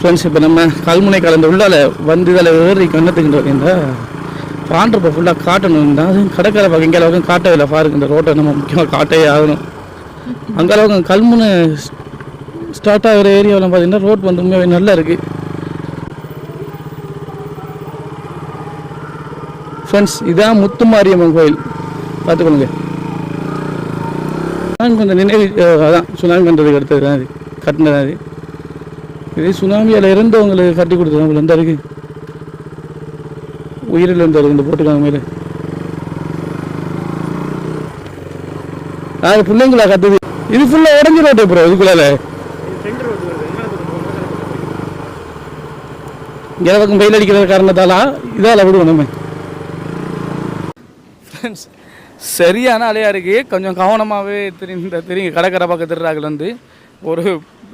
Friends இப்போ நம்ம கல்முனை கலந்து உள்ளால வந்து இதில் ஏறி கண்ணத்துக்கின்ற பார்த்தீங்கன்னா பாண்டப்போ ஃபுல்லாக காட்டணும். தான் கடற்கரை பக்கம் இங்கே அளவுக்கு காட்டவில்லை பாருங்க இந்த ரோட்டை நம்ம முக்கியமாக காட்டே ஆகணும். அங்கே அளவுக்கு கல்முனை ஸ்டார்ட் ஆகிற ஏரியாவில் பார்த்தீங்கன்னா ரோட் வந்து உண்மையாகவே நல்லா இருக்குது ஃப்ரெண்ட்ஸ் இதான் முத்துமாரியம்மன் கோயில். பார்த்துக்கொள்ளுங்க. சுனாமி கொஞ்சம் நினைவு அதான் சுனாமி வந்ததுக்கு அடுத்தது தான் அது கட்டினது அது. இதே சுனாமியால் இறந்தவங்களுக்கு கட்டி கொடுத்தது நம்மள எந்த இருக்கு உயிரில் இருந்தது இந்த போட்டுக்காங்க மேலே. அது பிள்ளைங்களா கத்துது இது ஃபுல்லாக உடஞ்சி ரோட்டு ப்ரோ இதுக்குள்ளால. இங்கே பக்கம் வெயில் அடிக்கிற காரணத்தாலா இதால் விடுவோம் நம்ம. ஃப்ரெண்ட்ஸ் சரியான அலையாக இருக்குது கொஞ்சம் கவனமாகவே தெரியும் தெரியும் கடற்கரை பக்கம் திருறாக்குலேருந்து ஒரு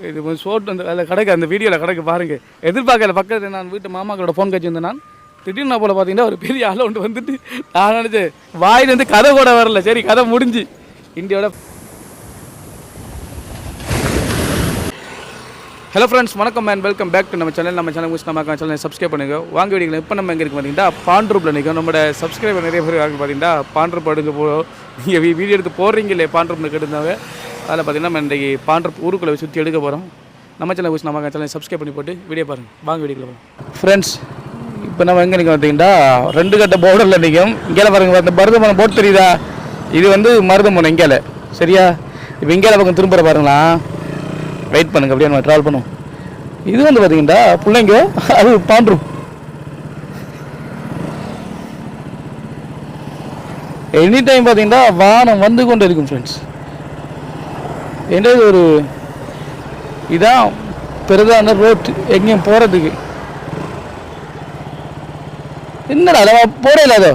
இது கொஞ்சம் அந்த அதில் கிடக்கு அந்த வீடியோவில் கிடக்கு பாருங்கள் எதிர்பார்க்கல பக்கத்தில் நான் வீட்டு மாமாக்களோட ஃபோன் வச்சிருந்தேன் நான் திடீர்னு போல் பார்த்தீங்கன்னா ஒரு பெரிய ஆள் ஒன்று வந்துட்டு நான் நினச்சேன் வாயிலேருந்து கதை கூட வரல. சரி கதை முடிஞ்சு. இந்தியாவோட ஹலோ ஃப்ரெண்ட்ஸ் வணக்கம் மேன் வெல்கம் பேக் டு நம்ம சேனல் நம்ம சேனல் முடிச்சு நம்ம சேனல் சப்ஸ்கிரைப் பண்ணுங்க. வாங்க வீடியோவில் இப்போ நம்ம எங்கே இருக்கு பார்த்தீங்கன்னா பாண்ட்ரூப்பில் நிற்கும் நம்மளோட சப்ஸ்கிரைபர் நிறைய பேர் வாங்க பார்த்தீங்கன்னா பாண்ட்ரூப் எடுக்க போ நீங்கள் வீடியோ எடுத்து போடுறீங்க இல்லையே? பாண்ட்ரூப்னு கேட்டிருந்தாங்க. அதில் பார்த்தீங்கன்னா நம்ம இன்றைக்கி பாண்ட்ரூப் ஊருக்குள்ளே சுற்றி எடுக்க போகிறோம். நம்ம சேனல் குறிச்சு நம்ம சேனலை சப்ஸ்கிரைப் பண்ணி போட்டு வீடியோ பாருங்கள் வாங்க வீடியோக்குள்ள போகிறோம் ஃப்ரெண்ட்ஸ் இப்போ நம்ம எங்கே நிற்கும் பார்த்தீங்கன்னா ரெண்டு கட்ட போர்டரில் நிற்கும் இங்கே பாருங்க அந்த மருதமனை போட் தெரியுதா? இது வந்து மருதமனை இங்கேல. சரியா? இப்போ இங்கேல பக்கம் திரும்புகிற பாருங்களா வெயிட் பண்ணுங்க அப்படியே நம்ம ட்ராவல் பண்ணுவோம். இது வந்து பார்த்தீங்கன்னா பிள்ளைங்க அது பாண்டும் எனி டைம் பார்த்தீங்கன்னா வானம் வந்து கொண்டு இருக்கும் ஃப்ரெண்ட்ஸ் என்றது ஒரு இதான் பெரிதான ரோட் எங்கேயும் போகிறதுக்கு என்னடா நம்ம போடல அதோ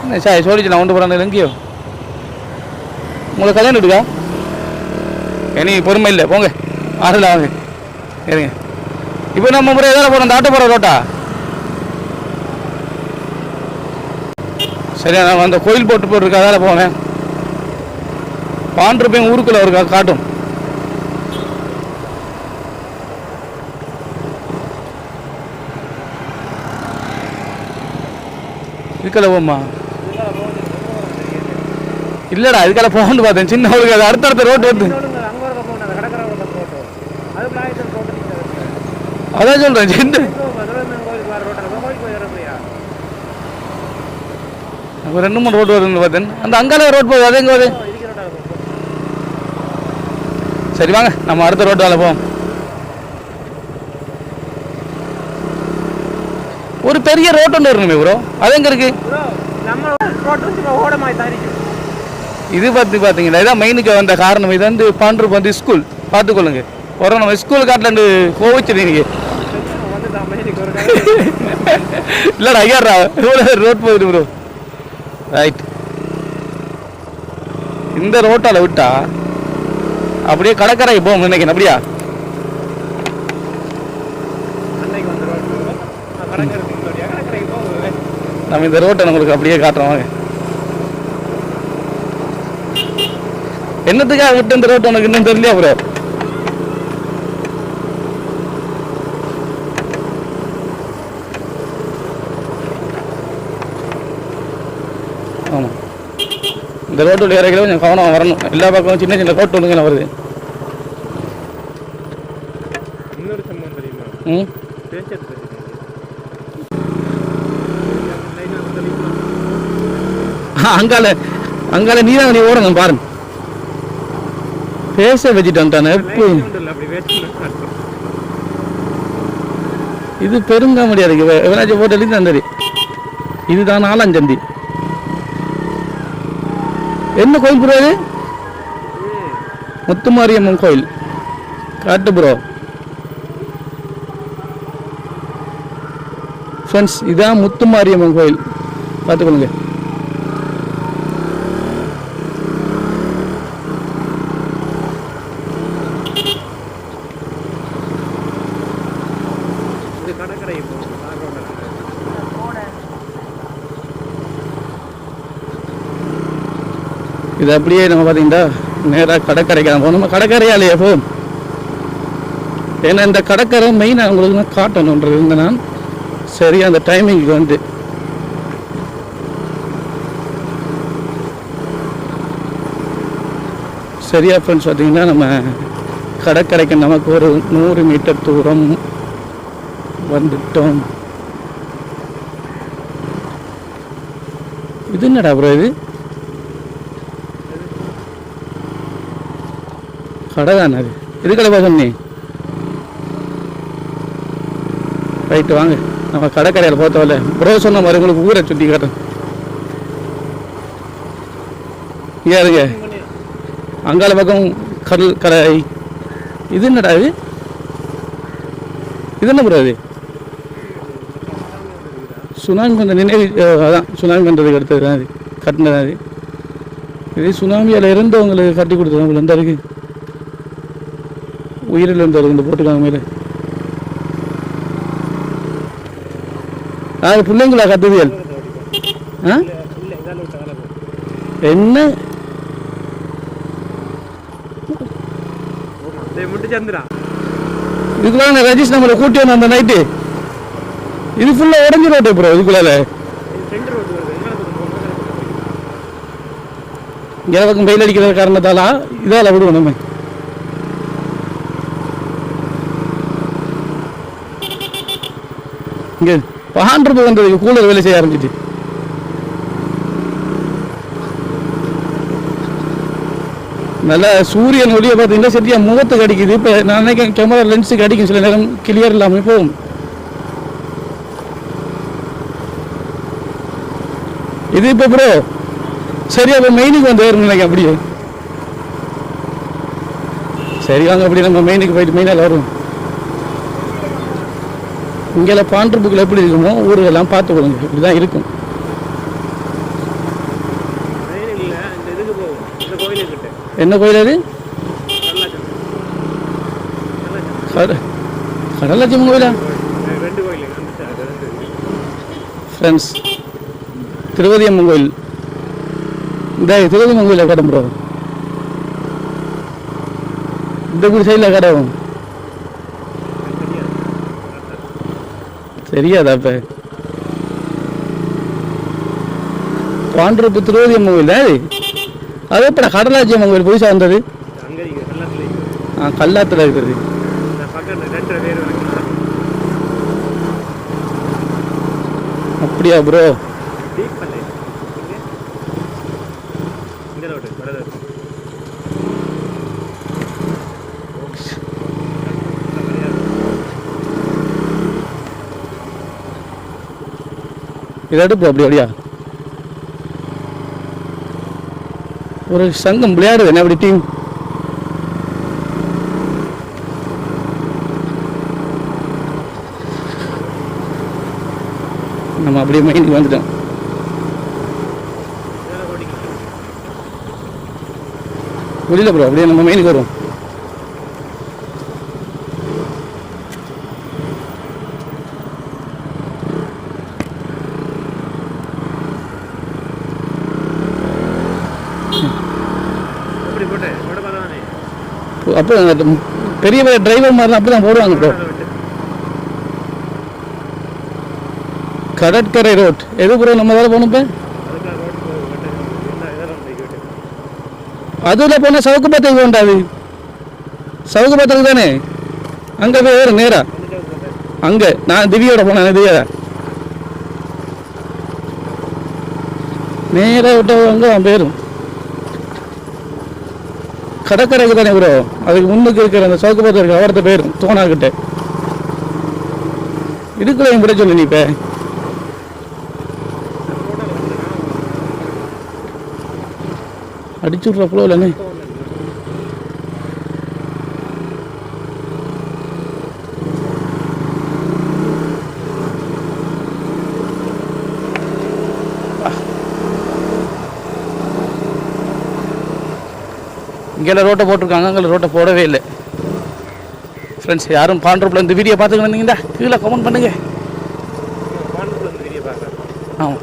என்ன சாய் சொல்லிச்சு நான் ஒன்று போகிறேன் எங்கேயோ உங்களுக்கு கல்யாணம் இருக்கா இனி பொறுமை இல்லை போங்க. ஆறில் வாங்க. இருங்க. இப்போ நம்ம முறை எதாவது போகிறோம் அந்த ஆட்டோ போகிற ரோட்டா சரியா நான் அந்த கோயில் போட்டு போட்டிருக்கா அதால் பாண்டு பையன் ஊருக்குள்ளே இருக்கா காட்டும். இதுக்கல போம்மா இல்லடா இதுக்கல போகணும்னு பார்த்தேன். சின்ன அவளுக்கு அது அடுத்தடுத்த ரோட்டு வந்து. அதான் சொல்றேன் சின்ன ரெண்டு மூணு ரோடு வருதுன்னு பார்த்தேன். அந்த அங்கால ரோட் போகுது அது எங்க வருது? சரி வாங்க. நம்ம அடுத்த ரோட்டு வேலை போவோம். ஒரு பெரிய ரோட் ஒன்று இருக்கணுமே ப்ரோ அது எங்க இருக்கு? இது பார்த்து பார்த்தீங்கன்னா இதான் மெயினுக்கு வந்த காரணம். இது வந்து பாண்டூர் வந்து ஸ்கூல் பார்த்துக்கொள்ளுங்க. ஒரு நம்ம ஸ்கூல் காட்டில் கோவிச்சிருந்தீங்க இல்லடா ஐயாடா இவ்வளோ ரோட் போகுது ப்ரோ ரைட் இந்த ரோட்டால விட்டா அப்படியே கடற்கரை போகும் நினைக்கிறேன் அப்படியா? நம்ம இந்த ரோட்டை உங்களுக்கு அப்படியே காட்டுறோம் வாங்க. என்னத்துக்காக விட்டு இந்த ரோட்டு உனக்கு இன்னும் தெரியலையா ப்ரோ ஆமாம் இந்த ரோட்டு இறக்கல கொஞ்சம் கவனம் வரணும். எல்லா பக்கமும் சின்ன சின்ன கோட்டு ஒன்றுங்க வருது. ம்? அங்கால அங்கால நீ தான் நீ ஓடணும் பாருங்க. பேச வச்சுட்டு வந்துட்டானே எப்போ? இது பெருங்காமடியா இருக்கு எவனாச்சும் போட்டு எழுதி தந்தது இதுதான் நாலாஞ்சந்தி. என்ன கோயில் ப்ரோ இது? முத்துமாரியம்மன் கோயில். காட்டு ப்ரோ ஃப்ரெண்ட்ஸ் இதான் முத்துமாரியம்மன் கோயில். பார்த்துக்கொள்ளுங்க. கடற்கரை இது அப்படியே நம்ம பார்த்தீங்கன்னா நேராக கடற்கரைக்கு தான் போகணும். நம்ம கடற்கரையாலேயே போகும் ஏன்னா இந்த கடற்கரை மெயினாக உங்களுக்கு நான் காட்டணுன்றது இந்த நான் சரி அந்த டைமிங்க்கு வந்து. சரியா ஃப்ரெண்ட்ஸ் பார்த்தீங்கன்னா நம்ம கடற்கரைக்கு நமக்கு ஒரு நூறு மீட்டர் தூரம் வந்துட்டோம். இது என்னடா அப்புறம் இது? கடை அது எது கடை சொன்னி ரைட்டு வாங்க. நம்ம கடைக்கடையில் பார்த்தோம்ல ப்ரோ சொன்ன மாதிரி உங்களுக்கு ஊரை சுற்றி காட்டுறேன். இங்கே இருங்க. அங்கால பக்கம் கடல் கடை. இது என்னடா இது? இது என்ன ப்ரோ இது? சுனாமி வந்த நினைவு அதான். சுனாமி பண்ணுறதுக்கு அடுத்தது தான் இது. கட்டினது அது இது. சுனாமியால் இருந்தவங்களுக்கு கட்டி கொடுத்தவங்க எந்த இருக்குது உயிரில் இருந்தவர் இந்த போட்டுக்காங்க மேலே. அது பிள்ளைங்களா கட்டுவியல் என்ன? இதுக்குள்ள ரஜிஷ் நம்மளை கூட்டி வந்த அந்த நைட்டு இது ஃபுல்லாக உடஞ்சி ரோட்டு ப்ரோ இதுக்குள்ளால. இங்கே பக்கம் வெயில் அடிக்கிற இதால் விடுவோம் நம்ம. இங்கே பஹான் வந்தது கூலர் வேலை செய்ய ஆரம்பிச்சிட்டு. நல்லா சூரியன் ஒளியை பார்த்தீங்கன்னா சரியாக முகத்துக்கு அடிக்குது. இப்போ நான் நினைக்கிறேன் கேமரா லென்ஸுக்கு அடிக்கும் சில நேரம். கிளியர் இல்லாமல் போகும். இது இப்போ ப்ரோ சரியா இப்போ மெயினுக்கு வந்து நினைக்கிறேன் அப்படியே. சரி வாங்க அப்படி நம்ம மெயினுக்கு போயிட்டு மெயினால் வரும் இங்கெல்லாம் பாண்டர் புக்கில் எப்படி இருக்குமோ ஊருகெல்லாம் பார்த்து கொடுங்க. இப்படி தான் இருக்கும் என்ன கோயில் அது? கல்லாச்சம் கல்லாச்சம் கட கடலாச்சம்மன் கோயிலா ஃப்ரெண்ட்ஸ் திருவதி அம்மன் கோயில். இந்த திருவதி அம்மன் கோயிலில் கடை இந்த குடி சைடில் கடை தெரியாதா இப்போ பாண்டூர் திருவதி அம்மன் கோயில் தான் அது? இப்போ கடலாட்சி அம்மன் கோயில் புதுசாக வந்தது? அங்கே ஆ கல்லாத்தில் இருக்கிறது அப்படியா ப்ரோ டீப் பண்ணு இங்கே இந்த ரோடு வடது இதை எடுப்பு அப்படி அப்படியா ஒரு சங்கம் விளையாடுது என்ன அப்படி டீம் நம்ம அப்படியே மைண்டுக்கு வந்துட்டோம். இதெல்லாம் முடியல ப்ரோ அப்படியே நம்ம மைண்டுக்கு வருவோம் எப்படி போட்டு போட பார்த்தானே அப்போ பெரிய பெரிய டிரைவர் மாதிரி அப்படி தான் போடுவாங்க ப்ரோ கடற்கரை ரோட் எது ப்ரோ நம்ம வேலை போகணும் இப்போ? அதுக்காக ரோடு அதில் போனால் சவுக்கு பத்திரிக்கை உண்டாது சவுக்கு பத்திரிக்கை தானே? அங்கே போய் வேறு நேரா. அங்க. அங்கே நான் திவ்யோட போனேன் திவ்யா. நேராக விட்டவங்க அவன் பேரும் கடற்கரைக்கு தானே ப்ரோ அதுக்கு முன்னுக்கு இருக்கிற அந்த சோக்கு பார்த்து இருக்க அவரத்தை போயிடும் தோணாக்கிட்ட இதுக்குள்ள விட சொல்லு நீ இப்போ. அடிச்சு விட்ற இல்லைண்ணே இங்கே ரோட்டை போட்டிருக்காங்க அங்கே ரோட்டை போடவே இல்லை. ஃப்ரெண்ட்ஸ் யாரும் பாண்டூரில் இந்த வீடியோ பார்த்துக்கிட்டு இருந்தீங்கன்னா கீழே கமெண்ட் பண்ணுங்கள் வீடியோ ஆமாம்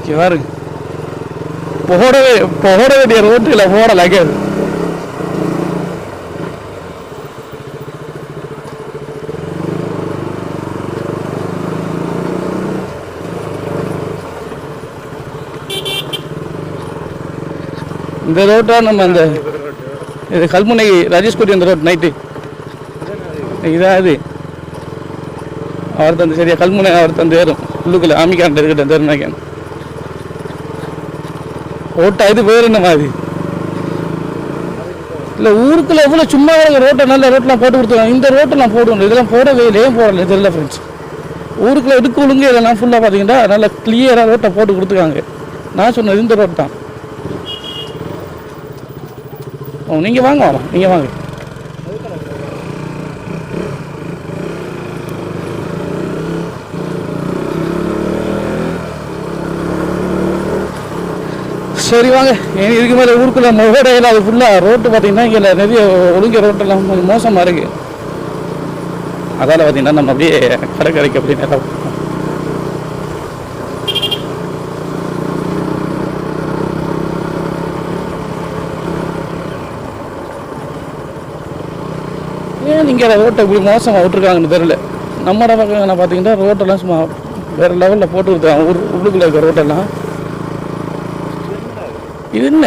இங்கே பாருங்க. போடவே போட வேண்டிய ரோட்டில் போடலை கேது இந்த ரோட்டாக நம்ம அந்த இது கல்முனை ராஜேஷ்குடி அந்த ரோட் நைட்டு இதான் அது அவர் தந்து சரியா கல்முனை அவர் தந்து ஏறும். உள்ளுக்குள்ள ஆமிக்காண்ட இருக்கட்டும் தெரிஞ்சாக்கேன் ஓட்டா இது வேறு என்ன மாதிரி? இல்லை ஊருக்குள்ள எவ்வளோ சும்மா ரோட்டை நல்ல ரோட்டெலாம் போட்டு கொடுத்துருவாங்க இந்த ரோட்டெல்லாம் போடுவோம் இதெல்லாம் போடவே இல்லையே போடல? தெரியல ஃப்ரெண்ட்ஸ் ஊருக்குள்ள இடுக்கு ஒழுங்கு இதெல்லாம் ஃபுல்லாக பார்த்தீங்கன்னா நல்லா கிளியராக ரோட்டை போட்டு கொடுத்துருக்காங்க. நான் சொன்னது இந்த ரோட் தான் ஓ நீங்கள் வாங்க வரோம் நீங்கள் வாங்க. சரி வாங்க. இதுக்கு மேலே ஊருக்குள்ள முகடையில் அது ஃபுல்லாக ரோட்டு பார்த்தீங்கன்னா இங்கே நிறைய ஒழுங்க ரோட்டெல்லாம் கொஞ்சம் மோசமாக இருக்குது அதால் பார்த்தீங்கன்னா நம்ம அப்படியே கடற்கரைக்கு அப்படியே நேரம் ஏன் ரோட்டை இப்படி மோசமாக விட்டுருக்காங்கன்னு தெரியல. நம்ம பக்கம் பார்த்தீங்கன்னா ரோட்டெல்லாம் சும்மா வேறு லெவலில் போட்டு கொடுத்தாங்க ஊர் உள்ளுக்குள்ளே இருக்க ரோட்டெல்லாம். இது என்ன?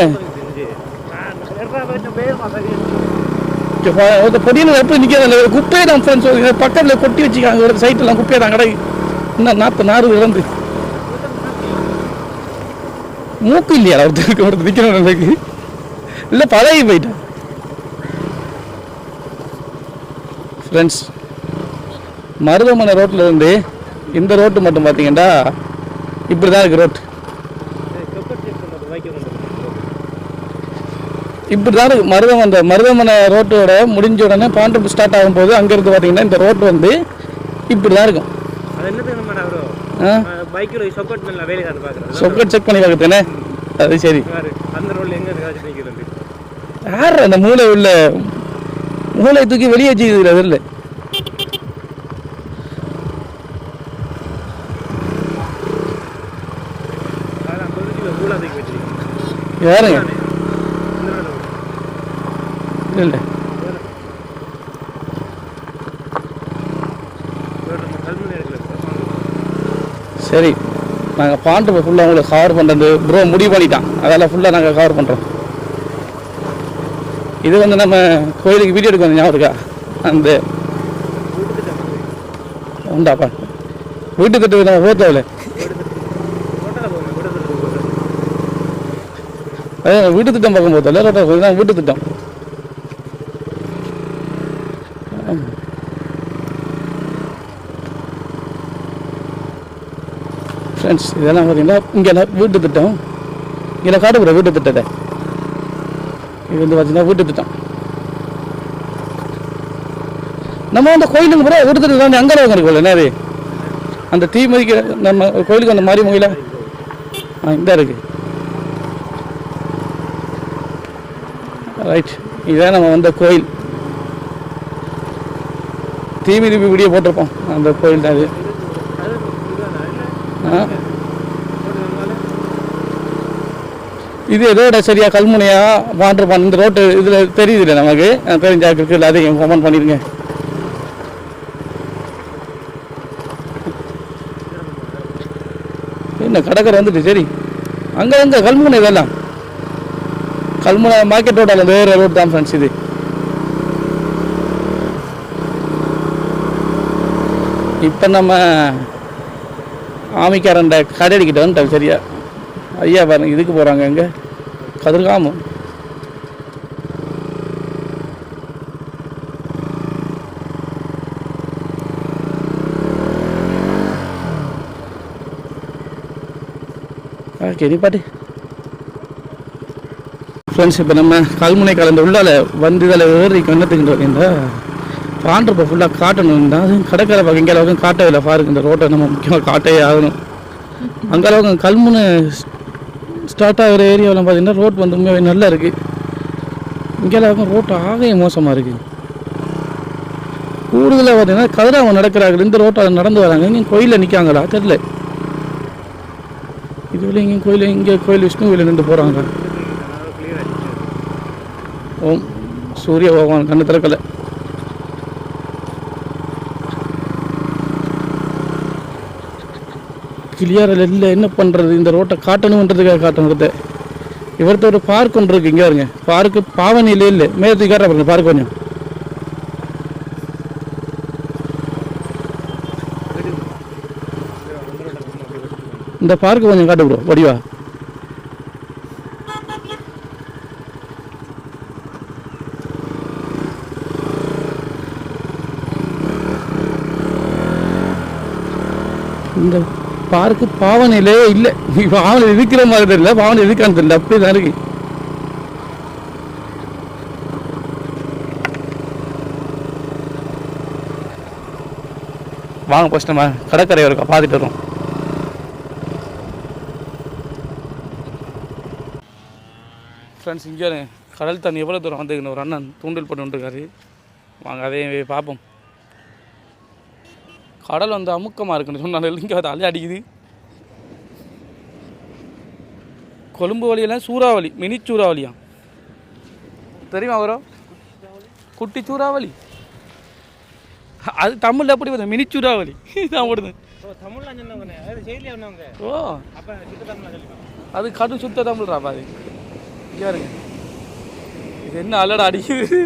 இந்த பொடியில் எப்படி ஒரு குப்பையை தான் ஃப்ரெண்ட்ஸ் பக்கத்தில் கொட்டி வச்சுக்காங்க ஒரு சைட்டெல்லாம் குப்பையை தான் கடை இன்னும் நாற்று நாறு இழந்து மூக்கு இல்லையா ஒருத்தருக்கு ஒருத்தர் நிற்கிறவங்களுக்கு எனக்கு. இல்லை பழகி போயிட்டேன் ஃப்ரெண்ட்ஸ் மருதமனை ரோட்டில் இருந்து இந்த ரோட்டு மட்டும் பார்த்தீங்கன்னா இப்படி தான் இருக்குது ரோட்டு இப்படி தான் இருக்கு. மருதம் அந்த மருதமனை ரோட்டோட முடிஞ்ச உடனே பாண்டப்பு ஸ்டார்ட் ஆகும்போது அங்கேருந்து பார்த்தீங்கன்னா இந்த ரோட்டு வந்து இப்படி தான் இருக்கும் சொக்கட் செக் பண்ணி பார்க்குறேனே அது சரி. அந்த ரோட்ல எங்க காட்சி நிற்கிறது யார் அந்த மூளை உள்ள மூளை தூக்கி வெளியே வச்சுக்குது அதில். யாருங்க இல்லை. சரி நாங்கள் பாண்டு ஃபுல்லாக உங்களுக்கு கவர் பண்ணுறது ப்ரோ முடிவு பண்ணிட்டான். அதெல்லாம் ஃபுல்லாக நாங்கள் கவர் பண்ணுறோம் இது வந்து நம்ம கோயிலுக்கு வீடியோ எடுக்க வந்து ஞாபகம் இருக்கா? அந்த உண்டாப்பா. வீட்டு கட்டு நம்ம போத்தவில்லை வீட்டு திட்டம் பார்க்கும் போதில்ல ரோட்டா இதுதான் வீட்டு திட்டம். ஃப்ரெண்ட்ஸ் இதெல்லாம் பார்த்தீங்கன்னா இங்கே வீட்டு திட்டம்? இங்கே காட்டுப்புற வீட்டு திட்டத்தை? இது வந்து பார்த்தீங்கன்னா வீட்டு திட்டம். நம்ம வந்து கோயிலுக்கு பிறகு வீட்டு திட்டம் அங்கே இருக்குல்ல என்ன அந்த தீ மதிக்கிற நம்ம கோயிலுக்கு அந்த மாதிரி முகையில்? ஆ இந்த இருக்கு. ரைட் இதான் நம்ம வந்த கோயில். தீமிதிப்பு தீபி போட்டிருப்போம். அந்த கோயில் தான் இது ஆ இது எதோட சரியா கல்முனையா பண்ண இந்த ரோட்டு இதில் தெரியுது இல்லை நமக்கு? அஹ் தெரிஞ்சா இருக்கு அதையும் கமெண்ட் பண்ணிடுங்க. என்ன கடற்கரை வந்துட்டு சரி. அங்கே வந்து கல்முனை இதெல்லாம். கல்முனை மார்க்கெட் ரோட் அல்ல வேறு ரோட் தான் ஃப்ரெண்ட்ஸ் இது. இப்போ நம்ம ஆமிக்காரண்ட கடையடிக்கிட்ட வந்துட்டோம் சரியா? ஐயா பாருங்க இதுக்கு போகிறாங்க எங்கே? கதிர்காமம் ஓகே நீ ஃப்ரெண்ட்ஸ் இப்போ நம்ம கல்முனை கலந்து உள்ளால வந்து இதில் ஏறி கண்ணத்துக்கிட்டு இந்த பாண்டிருப்ப ஃபுல்லாக காட்டணும். தான் கடற்கரை பக்கம் இங்கே அளவுக்கு காட்டவில்லை பாருங்க இந்த ரோட்டை நம்ம முக்கியமாக காட்டவே ஆகணும். அங்கே அளவுக்கு கல்முனை ஸ்டார்ட் ஆகிற ஏரியாவில் பார்த்தீங்கன்னா ரோட் வந்து உண்மையாகவே நல்லா இருக்குது இங்கே அளவுக்கு ரோட்டு ஆகவே மோசமாக இருக்குது கூடுதலாக பார்த்தீங்கன்னா கதிராம நடக்கிறார்கள். இந்த ரோட்டில் நடந்து வராங்க. இங்கே கோயிலில் நிற்காங்களா தெரில இதுவரை இங்கே கோயில் இங்கே கோயில் விஷ்ணு கோயில் நின்று போகிறாங்க ஓம். சூரிய பகவான் கண்ணு திறக்கலை. கிளியர் இல்லை என்ன பண்ணுறது இந்த ரோட்டை காட்டணுன்றதுக்காக காட்டணுன்றத இவர்த்த ஒரு பார்க் ஒன்று இருக்கு இங்கே வருங்க பார்க்கு பாவனிலே இல்லை மேலத்துக்கு காட்டுற பாருங்க பார்க் கொஞ்சம். இந்த பார்க்கு கொஞ்சம் காட்டு ப்ரோ வடிவா இந்த பார்க்கு பாவனையிலே இல்லை. பாவனை இருக்கிற மாதிரி தெரியல. பாவனை இருக்கான்னு தெரியல. அப்படி தான் இருக்கு. வாங்க ஃபஸ்ட் நம்ம கடற்கரை இருக்கா பார்த்துட்டு வரும் ஃப்ரெண்ட்ஸ் இங்கே கடல் தண்ணி எவ்வளோ தூரம் வந்துக்கணும் ஒரு அண்ணன் தூண்டில் போட்டு வந்துருக்காரு. வாங்க அதையும் பார்ப்போம். கடல் வந்து அமுக்கமாக இருக்குன்னு சொன்னாங்க இங்கே அது அலை அடிக்குது. கொழும்பு வழியெல்லாம் சூறாவளி மினி சூறாவளியா? தெரியுமா வரும் குட்டி சூறாவளி. அது தமிழில் எப்படி வருது? மினி சூறாவளி. தான் ஓடுது. ஓ அது அப்போ சுத்த தமிழ்ரா பாரு இங்கே இது என்ன அலடா அடிக்குது?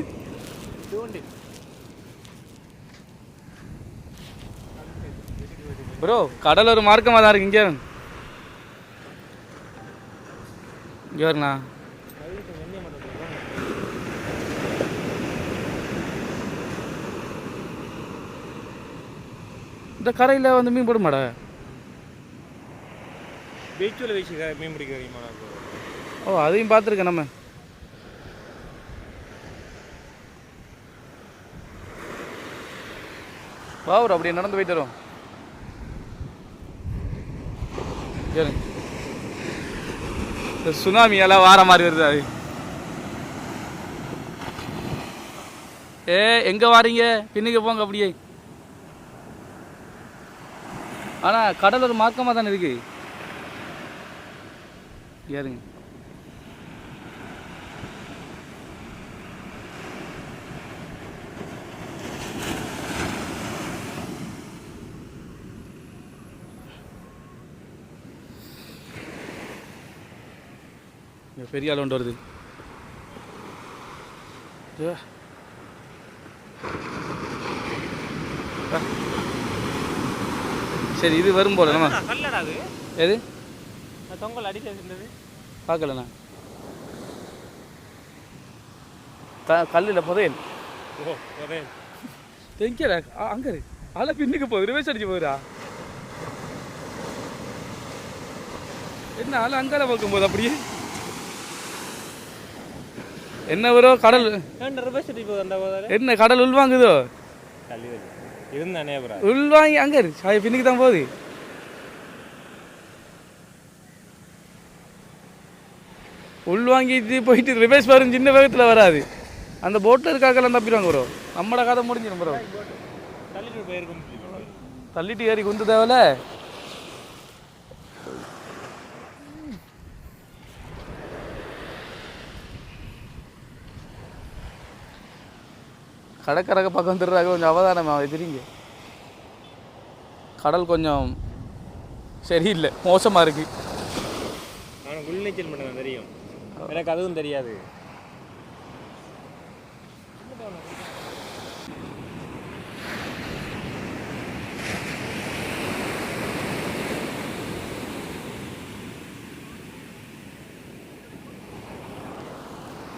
ப்ரோ கடல் ஒரு மார்க்கமாக தான் இருக்கு இங்கே. இங்கே வருண்ணா. இந்த கரையில் வந்து மீன் போட மாடா பீச்சில் வச்சு மீன் பிடிக்க தெரியுமா? ஓ அதையும் பார்த்துருக்கேன் நம்ம. வாவூர் அப்படியே நடந்து போயிட்டு வரோம் ஏறுங்க. இந்த சுனாமி எல்லாம் வார மாதிரி வருது அது. ஏ எங்க வாரீங்க? பின்னுக்கு போங்க அப்படியே. ஆனா கடல் ஒரு மார்க்கமா தானே இருக்கு. ஏறுங்க இங்க பெரிய ஆள் ஒன்று வருது. சரி இது வரும் போல நம்ம. எது? தொங்கல் அடிக்க வச்சிருந்தது. பார்க்கலண்ணா. த கல்லில் புதையல். ஓ அதே எங்கே அங்கே அலை பின்னுக்கு போகுது ரிவர்ஸ் அடிச்சு போகுதா என்ன அலை அங்கால பார்க்கும்போது அப்படியே? என்ன வரும் கடல். என்ன கடல் உள்வாங்குதோ உள்வாங்கி அங்கே இரு. சாய பின்னுக்கு தான் போகுது. உள்வாங்கிட்டு போயிட்டு ரிவர்ஸ் வரும் சின்ன வேகத்தில் வராது. அந்த போட்டில் இருக்காக்கெல்லாம் தப்பிடுவாங்க ப்ரோ நம்மட கதை முடிஞ்சிடும் ப்ரோ தள்ளிட்டு ஏறி குந்து தேவையில்ல. கடற்கரை பக்கம் வந்துடுறாங்க கொஞ்சம் அவதானமாக எதிரிங்க கடல் கொஞ்சம் சரியில்லை. மோசமாக இருக்கு. அவனுக்கு உள்நீச்சல் மட்டும் தெரியும். எனக்கு அதுவும் தெரியாது.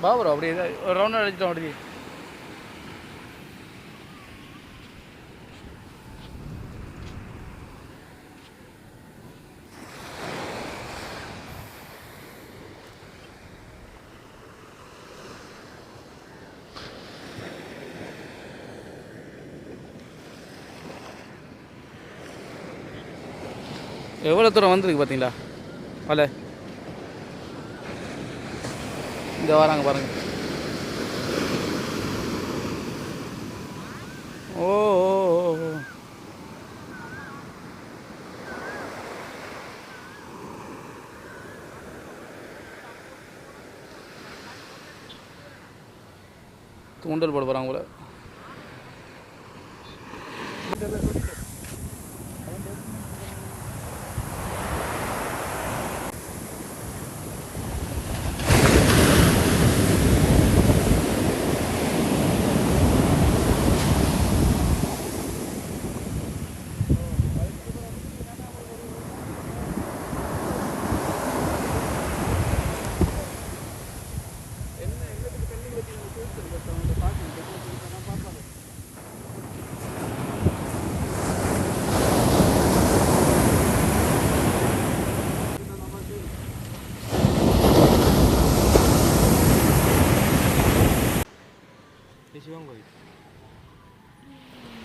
வா ப்ரோ அப்படியே ஒரு ரவுண்ட் அடிச்சிட்டோம் அப்படி எவ்வளோ தூரம் வந்துருக்கு பார்த்தீங்களா? வலை. இந்த வராங்க பாருங்க. ஓ ஓ. தூண்டல் போட போகிறாங்க போல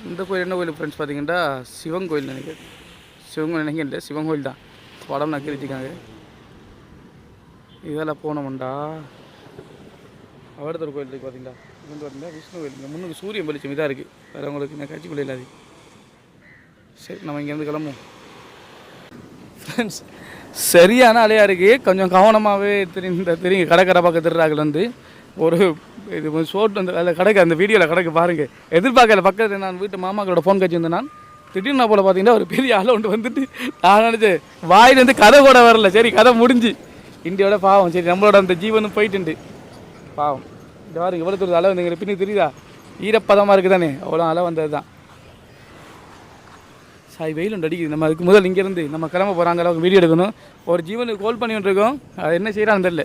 இந்த கோயில் என்ன கோயில் ஃப்ரெண்ட்ஸ் பார்த்தீங்கன்னா சிவன் கோயில் நினைக்கிறேன். சிவன் கோயில் நினைக்க இல்லை சிவன் கோயில் தான். படம் நக்கி வச்சுருக்காங்க இதெல்லாம் போனோம்டா. அவர்தர் கோயில் இருக்குது பார்த்தீங்களா? இது வந்து பார்த்தீங்கன்னா விஷ்ணு கோயில். இங்கே முன்னுக்கு சூரியன் வெளிச்சம் இதாக இருக்குது வேறு உங்களுக்கு இந்த காட்சி கொள்ள இல்லாது. சரி நம்ம இங்கேருந்து கிளம்புவோம். ஃப்ரெண்ட்ஸ் சரியான அலையாக இருக்குது கொஞ்சம் கவனமாகவே தெரியும் இந்த தெரியும் கடற்கரை பக்கம் திருறாங்கல வந்து. ஒரு இது ஷோர்ட் அந்த அதில் கடைக்கு அந்த வீடியோவில் கடைக்கு பாருங்கள் எதிர்பார்க்கல பக்கத்தில் நான் வீட்டு மாமாக்களோட ஃபோன் கட்சி வந்தேன் நான் திடீர்னு போல் பார்த்தீங்கன்னா ஒரு பெரிய ஆளை ஒன்று வந்துட்டு நான் நினச்சேன் வாயிலேருந்து கதை கூட வரல. சரி கதை முடிஞ்சு. இந்தியோட பாவம். சரி நம்மளோட அந்த ஜீவனும் போயிட்டு பாவம். இந்த பாருங்க இவ்வளோ தூரம் அளவு வந்து பின்னி தெரியுதா? ஈரப்பதமாக இருக்குது தானே அவ்வளோ அளவு வந்தது தான் சாய் வெயில் ஒன்று அடிக்குது. நம்ம அதுக்கு முதல் இங்கேருந்து நம்ம கிளம்ப போகிறாங்க அளவுக்கு வீடியோ எடுக்கணும். ஒரு ஜீவனுக்கு கோல் பண்ணி இருக்கோம் அது என்ன செய்கிறான்னு தெரில